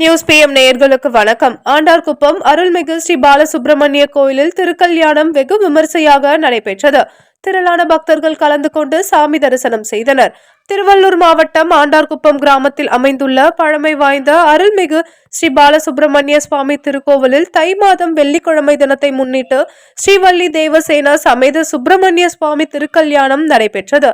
News PM நேயர்களுக்கு வணக்கம். ஆண்டார்குப்பம் அருள்மிகு ஸ்ரீ பாலசுப்பிரமணிய கோயிலில் திருக்கல்யாணம் வெகு விமர்சையாக நடைபெற்றது. திரளான பக்தர்கள் கலந்து கொண்டு சாமி தரிசனம் செய்தனர். திருவள்ளூர் மாவட்டம் ஆண்டார்குப்பம் கிராமத்தில் அமைந்துள்ள பழமை வாய்ந்த அருள்மிகு ஸ்ரீ பாலசுப்பிரமணிய சுவாமி திருக்கோவிலில் தை மாதம் வெள்ளிக்கிழமை தினத்தை முன்னிட்டு ஸ்ரீவள்ளி தேவசேனா சமேத சுப்பிரமணிய சுவாமி திருக்கல்யாணம் நடைபெற்றது.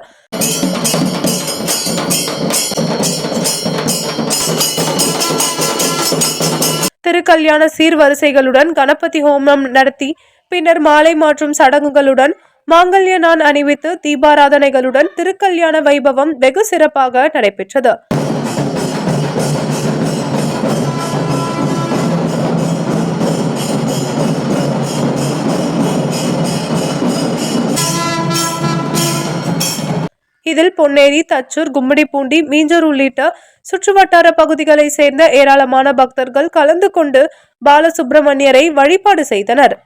திருக்கல்யாண சீர்வரிசைகளுடன் கணபதி ஹோமம் நடத்தி பின்னர் மாலை மாற்றும் சடங்குகளுடன் மாங்கல்ய நான் அணிவித்து தீபாராதனைகளுடன் திருக்கல்யாண வைபவம் வெகு சிறப்பாக நடைபெற்றது. இதில் பொன்னேரி தச்சூர் கும்மிடிப்பூண்டி மீஞ்சூர் உள்ளிட்ட சுற்றுவட்டார பகுதிகளை சேர்ந்த ஏராளமான பக்தர்கள் கலந்து கொண்டு பாலசுப்பிரமணியரை வழிபாடு செய்தனர்.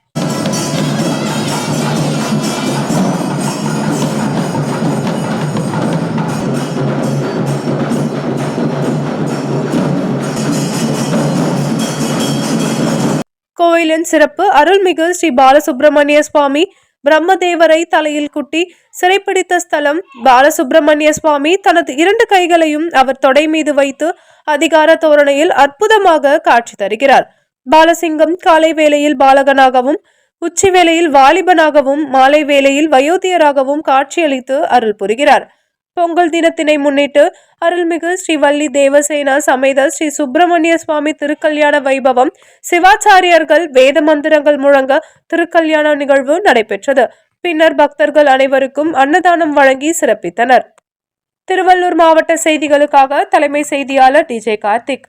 கோயிலின் சிறப்பு அருள்மிகு ஸ்ரீ பாலசுப்பிரமணிய சுவாமி பிரம்மதேவரை தலையில் குட்டி சிறைப்பிடித்த ஸ்தலம் பாலசுப்பிரமணிய சுவாமி தனது இரண்டு கைகளையும் அவர் தொடை மீது வைத்து அதிகார தோரணையில் அற்புதமாக காட்சி தருகிறார். பாலசிங்கம் காலை வேளையில் பாலகனாகவும் உச்சி வேளையில் வாலிபனாகவும் மாலை வேளையில் வயோதியராகவும் காட்சியளித்து அருள் புரிகிறார். பொங்கல் தினத்தினை முன்னிட்டு அருள்மிகு ஸ்ரீ வள்ளி தேவசேனா சமேத ஸ்ரீ சுப்பிரமணிய சுவாமி திருக்கல்யாண வைபவம் சிவாச்சாரியர்கள் வேத மந்திரங்கள் முழங்க திருக்கல்யாண நிகழ்வு நடைபெற்றது. பின்னர் பக்தர்கள் அனைவருக்கும் அன்னதானம் வழங்கி சிறப்பித்தனர். திருவள்ளூர் மாவட்ட செய்திகளுக்காக தலைமை செய்தியாளர் டிஜே கார்த்திக்.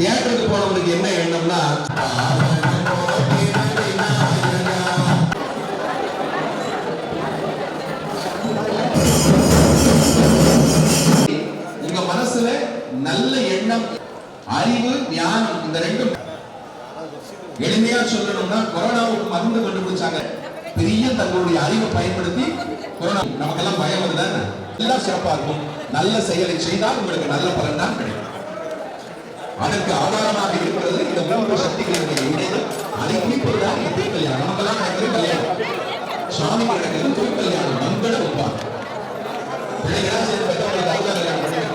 தியேட்டருக்கு போனவங்களுக்கு என்ன எண்ணம்னா உங்க மனசுல நல்ல எண்ணம் அறிவு ஞானம் இந்த ரெண்டும் எளிமையா சொல்லணும்னா கொரோனாவுக்கு மருந்து கண்டுபிடிச்சாங்க. பெரிய தங்களுடைய அறிவை பயன்படுத்தி கொரோனா நமக்கெல்லாம் பயம் வருதானே? எல்லாம் சிறப்பா இருக்கும். நல்ல செயலை செய்தால் உங்களுக்கு நல்ல பலன் தான் கிடைக்கும். அதற்கு ஆதாரமாக இருக்கிறது இந்த மூன்று சக்திகளுடைய இணைவு. அதை குறிப்பதுதான் இந்த திருக்கல்யாணம் நமக்கெல்லாம் நடக்கிறது கல்யாணம். சுவாமி நடக்கிறது திருக்கல்யாணம் மங்கள உப்பா சேர்ந்து அவதாரம்